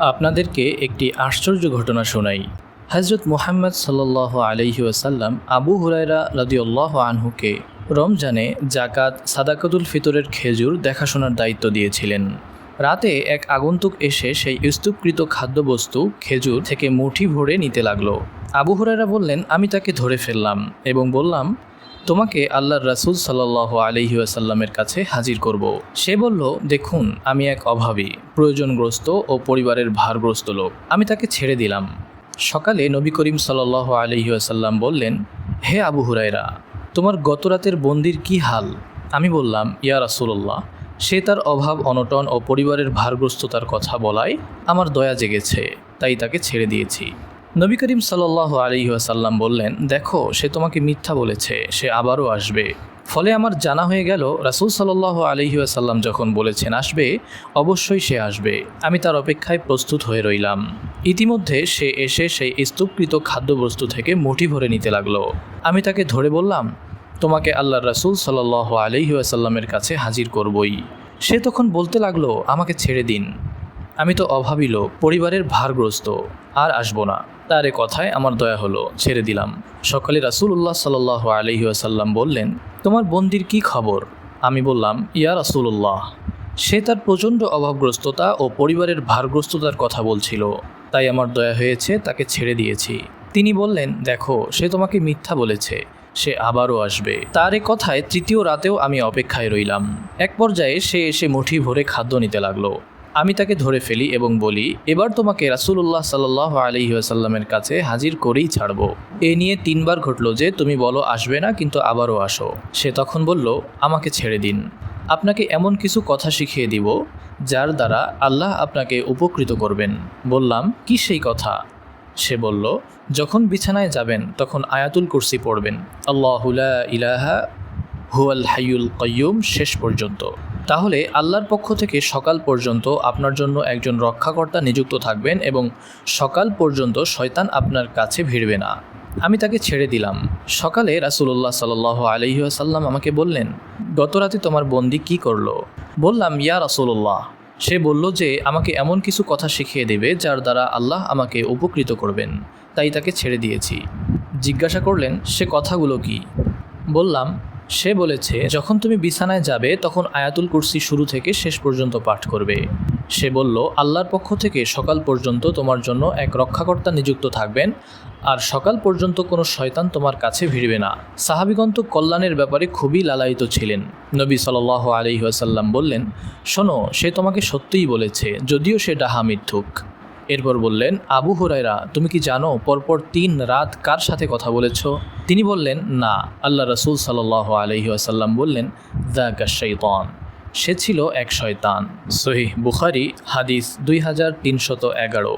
আপনাদেরকে একটি আশ্চর্য ঘটনা শোনাই। হজরত মুহাম্মদ সাল্লাহ আলহি ওয়াসাল্লাম আবু হুরাইরা রাদিউল্লাহ আনহুকে রমজানে জাকাত সাদাকাতুল ফিতরের খেজুর দেখাশোনার দায়িত্ব দিয়েছিলেন। রাতে এক আগন্তুক এসে সেই স্তূপকৃত খাদ্যবস্তু, খেজুর থেকে মুঠি ভরে নিতে লাগল। আবু হুরাইরা বললেন, আমি তাকে ধরে ফেললাম এবং বললাম তোমাকে আল্লাহর রাসুল সাল্লাহ আলহি আসাল্লামের কাছে হাজির করব। সে বলল, দেখুন, আমি এক অভাবী, প্রয়োজনগ্রস্ত ও পরিবারের ভারগ্রস্ত লোক। আমি তাকে ছেড়ে দিলাম। সকালে নবী করিম সাল্লাহ আলহি আসাল্লাম বললেন, হে আবু হুরাইরা তোমার গত রাতের বন্দির কি হাল? আমি বললাম, ইয়া রাসুল্লাহ সে তার অভাব, অনটন ও পরিবারের ভারগ্রস্ততার কথা বলায় আমার দয়া জেগেছে, তাই তাকে ছেড়ে দিয়েছি। নবী করিম সাল্লাহ আলিহাসাল্লাম বললেন, দেখো, সে তোমাকে মিথ্যা বলেছে, সে আবারও আসবে। ফলে আমার জানা হয়ে গেল, রাসুল সাল্লাহ আলিহাসাল্লাম যখন বলেছেন, আসবে, অবশ্যই সে আসবে। আমি তার অপেক্ষায় প্রস্তুত হয়ে রইলাম। ইতিমধ্যে সে এসে সেই স্তূপকৃত খাদ্যবস্তু থেকে মুঠি ভরে নিতে লাগল। আমি তাকে ধরে বললাম, তোমাকে আল্লাহ রাসুল সাল্লাহ আলিহাসাল্লামের কাছে হাজির করবই। সে তখন বলতে লাগল, আমাকে ছেড়ে দিন। আমি তো অভাবী লোক, পরিবারের ভারগ্রস্ত, আর আসব না। তার এ কথায় আমার দয়া হলো, ছেড়ে দিলাম। সকালে রাসুল্লাহ সাল্লাহ আলহি আসাল্লাম বললেন, তোমার বন্দির কি খবর? আমি বললাম, ইয়া রাসুল্লাহ সে তার প্রচণ্ড অভাবগ্রস্ততা ও পরিবারের ভারগ্রস্ততার কথা বলছিল। তাই আমার দয়া হয়েছে, তাকে ছেড়ে দিয়েছি। তিনি বললেন, দেখো, সে তোমাকে মিথ্যা বলেছে, সে আবারও আসবে। তার এ কথায় তৃতীয় রাতেও আমি অপেক্ষায় রইলাম। এক পর্যায়ে সে এসে মুঠি ভরে খাদ্য নিতে লাগল। আমি তাকে ধরে ফেলি এবং বলি, এবার তোমাকে রাসুল্লাহ সাল্লাহ আলহিহাসাল্লামের কাছে হাজির করেই ছাড়বো। এ নিয়ে তিনবার ঘটল যে, তুমি বলো আসবে না, কিন্তু আবারও আসো। সে তখন বলল, আমাকে ছেড়ে দিন। আপনাকে এমন কিছু কথা শিখিয়ে দিব, যার দ্বারা আল্লাহ আপনাকে উপকৃত করবেন। বললাম, কি সেই কথা? সে বলল, যখন বিছানায় যাবেন, তখন আয়াতুল কুরসি পড়বেন। আল্লাহুলা ইলাহা হুয়াল হাইউল কয়ুম শেষ পর্যন্ত। তাহলে আল্লাহর পক্ষ থেকে সকাল পর্যন্ত আপনার জন্য একজন রক্ষাকর্তা নিযুক্ত থাকবেন এবং সকাল পর্যন্ত শয়তান আপনার কাছে ভিড়বে না। আমি তাকে ছেড়ে দিলাম। সকালে রাসুল্লাহ সাল আলহিহাসাল্লাম আমাকে বললেন, গত রাতে তোমার বন্দি কি করল? বললাম, ইয়া রাসুল্লাহ সে বলল যে, আমাকে এমন কিছু কথা শিখিয়ে দেবে যার দ্বারা আল্লাহ আমাকে উপকৃত করবেন। তাই তাকে ছেড়ে দিয়েছি। জিজ্ঞাসা করলেন, সে কথাগুলো কি? বললাম সে বলেছে, যখন তুমি বিছানায় যাবে, তখন আয়াতুল কুরসি শুরু থেকে শেষ পর্যন্ত পাঠ করবে। সে বলল, আল্লাহর পক্ষ থেকে সকাল পর্যন্ত তোমার জন্য এক রক্ষাকর্তা নিযুক্ত থাকবেন, আর সকাল পর্যন্ত কোনো শয়তান তোমার কাছে ভিড়বে না। সাহাবিগন্ত কল্যাণের ব্যাপারে খুবই লালায়িত ছিলেন। নবী সাল আলহিহাসাল্লাম বললেন, শোনো, সে তোমাকে সত্যিই বলেছে, যদিও সে ডাহা মিথ্যুক। এরপর বললেন, আবু হুরাইরা তুমি কি জানো পরপর তিন রাত কার সাথে কথা বলেছ? তিনি বললেন, না। আল্লাহ রসুল সাল আলহি আসাল্লাম বললেন দ্য শৈতান সে ছিল এক শয়তান। সহিহ বুখারি, হাদিস দুই হাজার তিনশত এগারো।